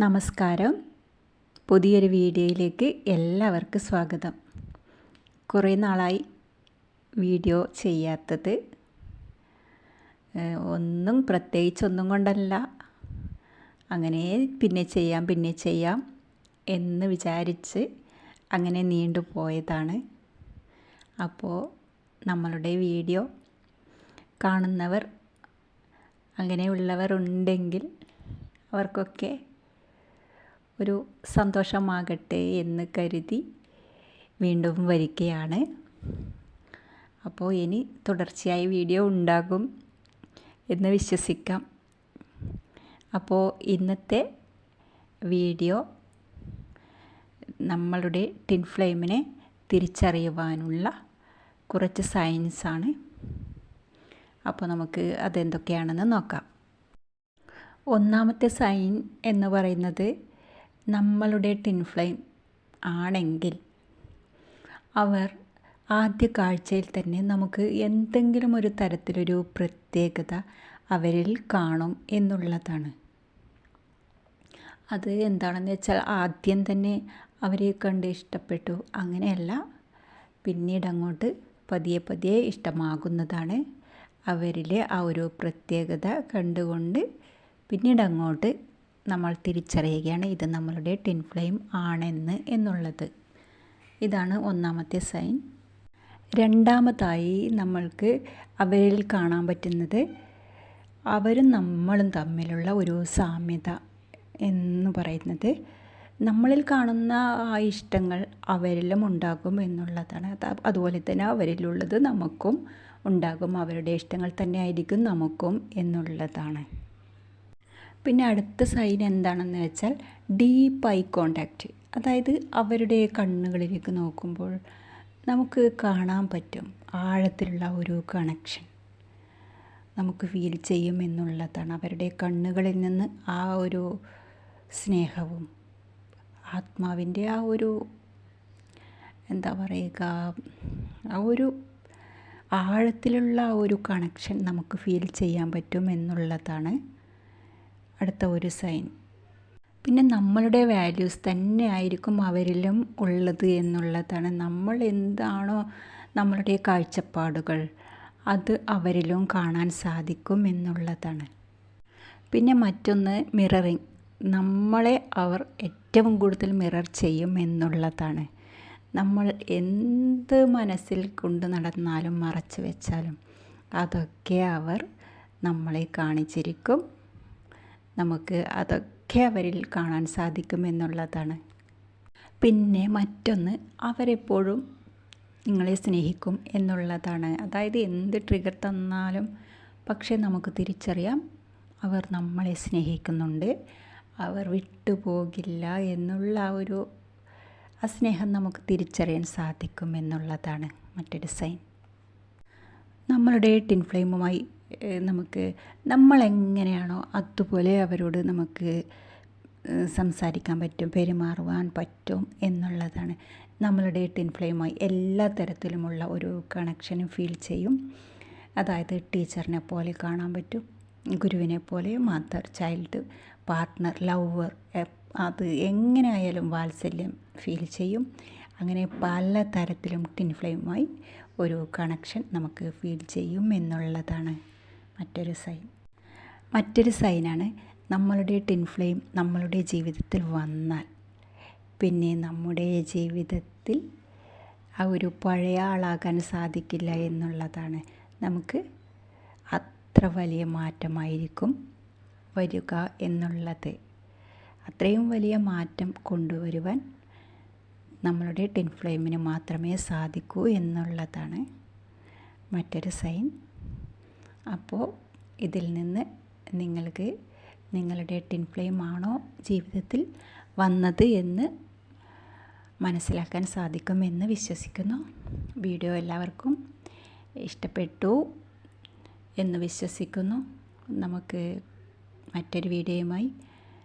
നമസ്കാരം. പുതിയൊരു വീഡിയോയിലേക്ക് എല്ലാവർക്കും സ്വാഗതം. കുറേ നാളായി വീഡിയോ ചെയ്യാത്തത്. ഒന്നും പ്രത്യേകിച്ചൊന്നും കൊണ്ടല്ല. അങ്ങനെ പിന്നെ ചെയ്യാം പിന്നെ ചെയ്യാം എന്ന് വിചാരിച്ച് അങ്ങനെ നീണ്ടു പോയതാണ്. അപ്പോൾ നമ്മളുടെ വീഡിയോ കാണുന്നവർ അങ്ങനെയുള്ളവർ ഉണ്ടെങ്കിൽ അവർക്കൊക്കെ ഒരു സന്തോഷമാകട്ടെ എന്ന് കരുതി വീണ്ടും വരികയാണ്. അപ്പോൾ ഇനി തുടർച്ചയായി വീഡിയോ ഉണ്ടാകും എന്ന് വിശ്വസിക്കാം. അപ്പോൾ ഇന്നത്തെ വീഡിയോ നമ്മളുടെ ടിൻ ഫ്ലെയിമിനെ തിരിച്ചറിയുവാനുള്ള കുറച്ച് സയൻസാണ് അപ്പോൾ നമുക്ക് അതെന്തൊക്കെയാണെന്ന് നോക്കാം. ഒന്നാമത്തെ സൈൻ എന്ന് പറയുന്നത് നമ്മളുടെ ടിൻ ഫ്ലെയിം ആണെങ്കിൽ അവർ ആദ്യ കാഴ്ചയിൽ തന്നെ നമുക്ക് എന്തെങ്കിലും ഒരു തരത്തിലൊരു പ്രത്യേകത അവരിൽ കാണും എന്നുള്ളതാണ്. അത് എന്താണെന്ന് വെച്ചാൽ ആദ്യം തന്നെ അവരെ കണ്ട് ഇഷ്ടപ്പെട്ടു. അങ്ങനെയല്ല. പിന്നീട് അങ്ങോട്ട് പതിയെ പതിയെ ഇഷ്ടമാകുന്നതാണ് അവരിലെ ആ ഒരു പ്രത്യേകത കണ്ടുകൊണ്ട് പിന്നീട് അങ്ങോട്ട് നമ്മൾ തിരിച്ചറിയുകയാണ് ഇത് നമ്മളുടെ ടിൻ ഫ്ലെയിം ആണെന്ന് എന്നുള്ളത്. ഇതാണ് ഒന്നാമത്തെ സൈൻ. രണ്ടാമതായി നമ്മൾക്ക് അവരിൽ കാണാൻ പറ്റുന്നത് അവരും നമ്മളും തമ്മിലുള്ള ഒരു സാമ്യത എന്ന് പറയുന്നത് നമ്മളിൽ കാണുന്ന ആ ഇഷ്ടങ്ങൾ അവരിലും ഉണ്ടാകും എന്നുള്ളതാണ്. അതുപോലെ തന്നെ അവരിലുള്ളത് നമുക്കും ഉണ്ടാകും. അവരുടെ ഇഷ്ടങ്ങൾ തന്നെ ആയിരിക്കും നമുക്കും എന്നുള്ളതാണ്. പിന്നെ അടുത്ത സൈൻ എന്താണെന്ന് വെച്ചാൽ ഡീപ്പ് ഐ കോണ്ടാക്റ്റ് അതായത് അവരുടെ കണ്ണുകളിലേക്ക് നോക്കുമ്പോൾ നമുക്ക് കാണാൻ പറ്റും ആഴത്തിലുള്ള ഒരു കണക്ഷൻ നമുക്ക് ഫീൽ ചെയ്യും എന്നുള്ളതാണ് അവരുടെ കണ്ണുകളിൽ നിന്ന് ആ ഒരു സ്നേഹവും ആത്മാവിന്റെ ആ ഒരു എന്താ പറയുക ആ ഒരു ആഴത്തിലുള്ള ഒരു കണക്ഷൻ നമുക്ക് ഫീൽ ചെയ്യാൻ പറ്റും എന്നുള്ളതാണ് അടുത്ത ഒരു സൈൻ പിന്നെ നമ്മളുടെ വാല്യൂസ് തന്നെ ആയിരിക്കും അവരിലും ഉള്ളത് എന്നുള്ളതാണ്. നമ്മൾ എന്താണോ നമ്മളുടെ കാഴ്ചപ്പാടുകൾ അത് അവരിലും കാണാൻ സാധിക്കും എന്നുള്ളതാണ്. പിന്നെ മറ്റൊന്ന് മിററിങ് നമ്മളെ അവർ ഏറ്റവും കൂടുതൽ മിറർ ചെയ്യും എന്നുള്ളതാണ്. നമ്മൾ എന്ത് മനസ്സിൽ കൊണ്ട് നടന്നാലും മറച്ചു വെച്ചാലും അതൊക്കെ അവർ നമ്മളെ കാണിച്ചിരിക്കും. നമുക്ക് അതൊക്കെ അവരിൽ കാണാൻ സാധിക്കുമെന്നുള്ളതാണ് പിന്നെ മറ്റൊന്ന് അവരെപ്പോഴും നിങ്ങളെ സ്നേഹിക്കും എന്നുള്ളതാണ്. അതായത് എന്ത് ട്രിഗർ തന്നാലും പക്ഷേ നമുക്ക് തിരിച്ചറിയാം അവർ നമ്മളെ സ്നേഹിക്കുന്നുണ്ട്. അവർ വിട്ടുപോകില്ല എന്നുള്ള ഒരു ആ സ്നേഹം നമുക്ക് തിരിച്ചറിയാൻ സാധിക്കും എന്നുള്ളതാണ് മറ്റൊരു സൈൻ നമ്മളുടെ ടിൻ ഫ്ലെയിമുമായി നമുക്ക് നമ്മളെങ്ങനെയാണോ അതുപോലെ അവരോട് നമുക്ക് സംസാരിക്കാൻ പറ്റും പെരുമാറുവാൻ പറ്റും എന്നുള്ളതാണ്. നമ്മളുടെ ടിൻ ഫ്ലെയിമായി എല്ലാ തരത്തിലുമുള്ള ഒരു കണക്ഷനും ഫീൽ ചെയ്യും. അതായത് ടീച്ചറിനെ പോലെ കാണാൻ പറ്റും ഗുരുവിനെ പോലെ മദർ ചൈൽഡ് പാർട്ട്ണർ ലവർ അത് എങ്ങനെ ആയാലും വാത്സല്യം ഫീൽ ചെയ്യും. അങ്ങനെ പല തരത്തിലും ടിൻ ഫ്ലെയിമുമായി ഒരു കണക്ഷൻ നമുക്ക് ഫീൽ ചെയ്യും എന്നുള്ളതാണ് മറ്റൊരു സൈൻ മറ്റൊരു സൈനാണ് നമ്മളുടെ ടിൻ ഫ്ലെയിം നമ്മളുടെ ജീവിതത്തിൽ വന്നാൽ. പിന്നെ നമ്മുടെ ജീവിതത്തിൽ ആ ഒരു പഴയ ആളാകാൻ സാധിക്കില്ല എന്നുള്ളതാണ്. നമുക്ക് അത്ര വലിയ മാറ്റമായിരിക്കും വരിക എന്നുള്ളത്. അത്രയും വലിയ മാറ്റം കൊണ്ടുവരുവാൻ നമ്മളുടെ ടിൻ ഫ്ലെയിമിന് മാത്രമേ സാധിക്കൂ എന്നുള്ളതാണ് മറ്റൊരു സൈൻ. അപ്പോൾ ഇതിൽ നിന്ന് നിങ്ങൾക്ക് നിങ്ങളുടെ ടിൻ ഫ്ലെയിം ആണോ ജീവിതത്തിൽ വന്നത് എന്ന് മനസ്സിലാക്കാൻ സാധിക്കുമെന്ന് വിശ്വസിക്കുന്നു. വീഡിയോ എല്ലാവർക്കും ഇഷ്ടപ്പെട്ടു എന്ന് വിശ്വസിക്കുന്നു. നമുക്ക് മറ്റൊരു വീഡിയോയുമായി